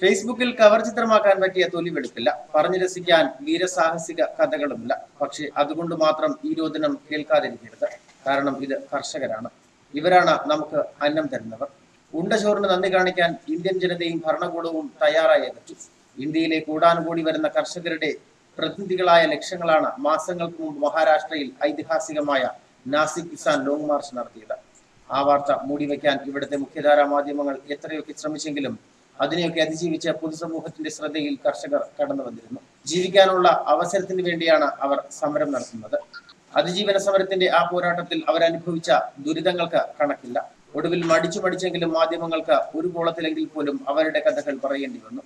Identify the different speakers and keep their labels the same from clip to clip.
Speaker 1: ഫേസ്ബുക്കിൽ കവർ ചിത്രമാക്കാൻ പറ്റിയ തൊലി വെടുപ്പില്ല പറഞ്ഞു രസിക്കാൻ വീരസാഹസിക കഥകളുമില്ല പക്ഷേ അതുകൊണ്ട് മാത്രം ഈ രോദനം കേൾക്കാതിരിക്കരുത് കാരണം ഇത് കർഷകരാണ് ഇവരാണ് നമുക്ക് അന്നം തരുന്നവർ ഉണ്ടശോറിന് നന്ദി കാണിക്കാൻ ഇന്ത്യൻ ജനതയും ഭരണകൂടവും തയ്യാറായി എതിർത്തു ഇന്ത്യയിലെ കൂടാനുകൂടി വരുന്ന കർഷകരുടെ പ്രതിനിധികളായ ലക്ഷ്യങ്ങളാണ് മാസങ്ങൾക്ക് മുമ്പ് മഹാരാഷ്ട്രയിൽ ഐതിഹാസികമായ നാസിക് കിസാൻ ലോങ് മാർച്ച് നടത്തിയത് ആ വാർത്ത മൂടിവെക്കാൻ ഇവിടുത്തെ മുഖ്യധാരാ മാധ്യമങ്ങൾ എത്രയൊക്കെ ശ്രമിച്ചെങ്കിലും അതിനെയൊക്കെ അതിജീവിച്ച് പൊതുസമൂഹത്തിന്റെ ശ്രദ്ധയിൽ കർഷകർ കടന്നു വന്നിരുന്നു ജീവിക്കാനുള്ള അവസരത്തിന് വേണ്ടിയാണ് അവർ സമരം നടത്തുന്നത് അതിജീവന സമരത്തിന്റെ ആ പോരാട്ടത്തിൽ അവരനുഭവിച്ച ദുരിതങ്ങൾക്ക് കണക്കില്ല ഒടുവിൽ മടിച്ചു മടിച്ചെങ്കിലും മാധ്യമങ്ങൾക്ക് ഒരു കോളത്തിലെങ്കിൽ പോലും അവരുടെ കഥകൾ പറയേണ്ടി വന്നു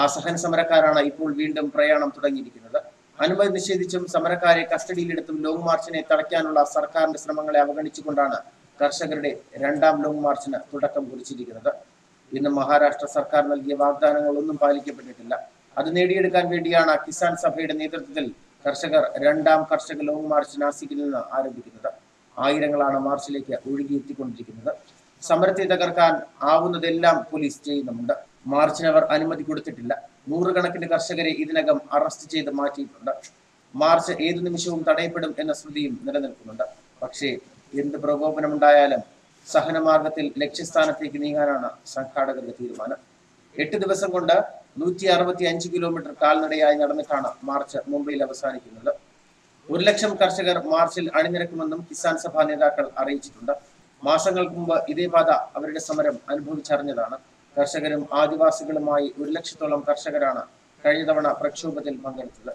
Speaker 1: ആ സഹന സമരക്കാരാണ് ഇപ്പോൾ വീണ്ടും പ്രയാണം തുടങ്ങിയിരിക്കുന്നത് അനുമതി നിഷേധിച്ചും സമരക്കാരെ കസ്റ്റഡിയിലെടുത്തും ലോങ് മാർച്ചിനെ തടയ്ക്കാനുള്ള സർക്കാരിന്റെ ശ്രമങ്ങളെ അവഗണിച്ചുകൊണ്ടാണ് കർഷകരുടെ രണ്ടാം ലോങ് മാർച്ചിന് തുടക്കം കുറിച്ചിരിക്കുന്നത് ഇന്ന് മഹാരാഷ്ട്ര സർക്കാർ നൽകിയ വാഗ്ദാനങ്ങളൊന്നും പാലിക്കപ്പെട്ടിട്ടില്ല അത് നേടിയെടുക്കാൻ വേണ്ടിയാണ് കിസാൻ സഭയുടെ നേതൃത്വത്തിൽ കർഷകർ രണ്ടാം കർഷക ലോങ് മാർച്ച് നാസിക്കിൽ നിന്ന് ആരംഭിക്കുന്നത് ആയിരങ്ങളാണ് മാർച്ചിലേക്ക് ഒഴുകിയെത്തിക്കൊണ്ടിരിക്കുന്നത് സമരത്തെ തകർക്കാൻ ആവുന്നതെല്ലാം പോലീസ് ചെയ്യുന്നുണ്ട് മാർച്ചിന് അവർ അനുമതി കൊടുത്തിട്ടില്ല നൂറുകണക്കിന് കർഷകരെ ഇതിനകം അറസ്റ്റ് ചെയ്ത് മാറ്റിയിട്ടുണ്ട് മാർച്ച് ഏതു നിമിഷവും തടയപ്പെടും എന്ന ശ്രുതിയും നിലനിൽക്കുന്നുണ്ട് പക്ഷേ എന്ത് പ്രകോപനമുണ്ടായാലും സഹനമാർഗത്തിൽ ലക്ഷ്യസ്ഥാനത്തേക്ക് നീങ്ങാനാണ് സംഘാടകരുടെ തീരുമാനം എട്ട് ദിവസം കൊണ്ട് നൂറ്റി അറുപത്തി അഞ്ച് കിലോമീറ്റർ കാൽനടയായി നടന്നിട്ടാണ് മാർച്ച് മുംബൈയിൽ അവസാനിക്കുന്നത് ഒരു ലക്ഷം കർഷകർ മാർച്ചിൽ അണിനിരക്കുമെന്നും കിസാൻ സഭാ നേതാക്കൾ അറിയിച്ചിട്ടുണ്ട് മാസങ്ങൾക്ക് മുമ്പ് ഇതേ പാത അവരുടെ സമരം അനുഭവിച്ചറിഞ്ഞതാണ് കർഷകരും ആദിവാസികളുമായി ഒരു ലക്ഷത്തോളം കർഷകരാണ് കഴിഞ്ഞ തവണ പ്രക്ഷോഭത്തിൽ പങ്കെടുത്തത്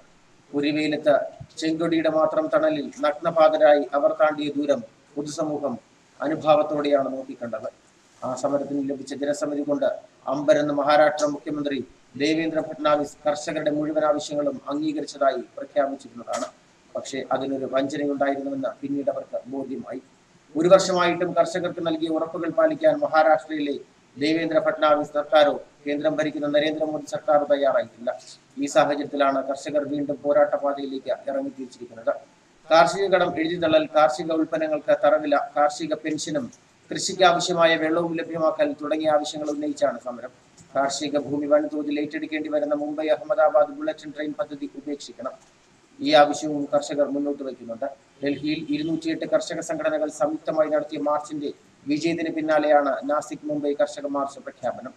Speaker 1: ഉരിവെയിലത്ത് ചെങ്കൊടിയുടെ മാത്രം തണലിൽ നഗ്നപാതരായി അവർ താണ്ടിയ ദൂരം പൊതുസമൂഹം അനുഭാവത്തോടെയാണ് നോക്കിക്കണ്ടത് ആ സമരത്തിന് ലഭിച്ച ജനസമിതി കൊണ്ട് അമ്പരെന്ന മഹാരാഷ്ട്ര മുഖ്യമന്ത്രി ദേവേന്ദ്ര ഫഡ്നാവിസ് കർഷകരുടെ മുഴുവൻ ആവശ്യങ്ങളും അംഗീകരിച്ചതായി പ്രഖ്യാപിച്ചിരുന്നതാണ് പക്ഷേ അതിനൊരു വഞ്ചനയുണ്ടായിരുന്നുവെന്ന് പിന്നീട് അവർക്ക് ബോധ്യമായി ഒരു വർഷമായിട്ടും കർഷകർക്ക് നൽകിയ ഉറപ്പുകൾ പാലിക്കാൻ മഹാരാഷ്ട്രയിലെ ദേവേന്ദ്ര ഫഡ്നാവിസ് സർക്കാരോ കേന്ദ്രം ഭരിക്കുന്ന നരേന്ദ്രമോദി സർക്കാരോ തയ്യാറായിട്ടില്ല ഈ സാഹചര്യത്തിലാണ് കർഷകർ വീണ്ടും പോരാട്ട പാതയിലേക്ക് ഇറങ്ങിത്തിരിച്ചിരിക്കുന്നത് കാർഷിക കടം തള്ളൽ കാർഷിക ഉൽപ്പന്നങ്ങൾക്ക് തറവില കാർഷിക പെൻഷനും ആവശ്യമായ വെള്ളവും ലഭ്യമാക്കൽ തുടങ്ങിയ ആവശ്യങ്ങൾ ഉന്നയിച്ചാണ് സമരം കാർഷിക ഭൂമി വൻതോതിൽ ഏറ്റെടുക്കേണ്ടി വരുന്ന മുംബൈ അഹമ്മദാബാദ് ബുള്ളറ്റിൻ ട്രെയിൻ പദ്ധതി ഉപേക്ഷിക്കണം ഈ ആവശ്യവും കർഷകർ മുന്നോട്ട് വയ്ക്കുന്നുണ്ട് ഡൽഹിയിൽ ഇരുന്നൂറ്റിയെട്ട് കർഷക സംഘടനകൾ സംയുക്തമായി നടത്തിയ മാർച്ചിന്റെ വിജയത്തിന് പിന്നാലെയാണ് നാസിക് മുംബൈ കർഷക മാർച്ച് പ്രഖ്യാപനം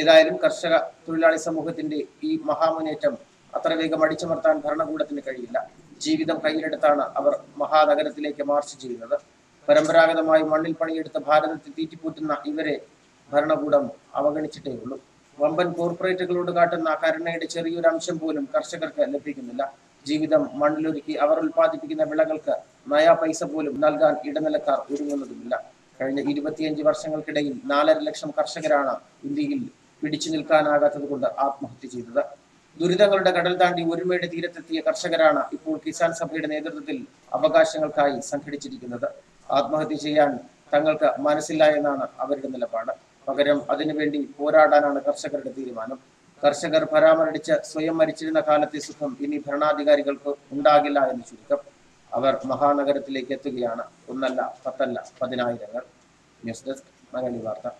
Speaker 1: ഏതായാലും കർഷക തൊഴിലാളി സമൂഹത്തിന്റെ ഈ മഹാമുന്നേറ്റം അത്ര വേഗം അടിച്ചമർത്താൻ ഭരണകൂടത്തിന് കഴിയില്ല ജീവിതം കയ്യിലെടുത്താണ് അവർ മഹാനഗരത്തിലേക്ക് മാർച്ച് ചെയ്യുന്നത് പരമ്പരാഗതമായി മണ്ണിൽ പണിയെടുത്ത ഭാരതത്തെ തീറ്റിപ്പൂറ്റുന്ന ഇവരെ ഭരണകൂടം അവഗണിച്ചിട്ടേ ഉള്ളൂ വമ്പൻ കോർപ്പറേറ്റുകളോട് കാട്ടുന്ന കരുണയുടെ ചെറിയൊരു അംശം പോലും കർഷകർക്ക് ലഭിക്കുന്നില്ല ജീവിതം മണ്ണിലൊരുക്കി അവർ ഉൽപ്പാദിപ്പിക്കുന്ന വിളകൾക്ക് നയാ പൈസ പോലും നൽകാൻ ഇടനിലക്കാർ ഒരുങ്ങുന്നതുമില്ല കഴിഞ്ഞ ഇരുപത്തിയഞ്ച് വർഷങ്ങൾക്കിടയിൽ നാലര ലക്ഷം കർഷകരാണ് ഇന്ത്യയിൽ പിടിച്ചു നിൽക്കാനാകാത്തത് കൊണ്ട് ആത്മഹത്യ ചെയ്തത് ദുരിതങ്ങളുടെ കടൽ താണ്ടി ഒരുമയുടെ തീരത്തെത്തിയ കർഷകരാണ് ഇപ്പോൾ കിസാൻ സഭയുടെ നേതൃത്വത്തിൽ അവകാശങ്ങൾക്കായി സംഘടിച്ചിരിക്കുന്നത് ആത്മഹത്യ ചെയ്യാൻ തങ്ങൾക്ക് മനസ്സില്ല എന്നാണ് അവരുടെ നിലപാട് പകരം അതിനുവേണ്ടി പോരാടാനാണ് കർഷകരുടെ തീരുമാനം കർഷകർ പരാമരടിച്ച് സ്വയം മരിച്ചിരുന്ന കാലത്തെ സുഖം ഇനി ഭരണാധികാരികൾക്ക് ഉണ്ടാകില്ല എന്ന് ചുരുക്കം അവർ മഹാനഗരത്തിലേക്ക് എത്തുകയാണ് ഒന്നല്ല പത്തല്ല പതിനായിരങ്ങൾ ന്യൂസ് ഡെസ്ക് മലയാളി വാർത്ത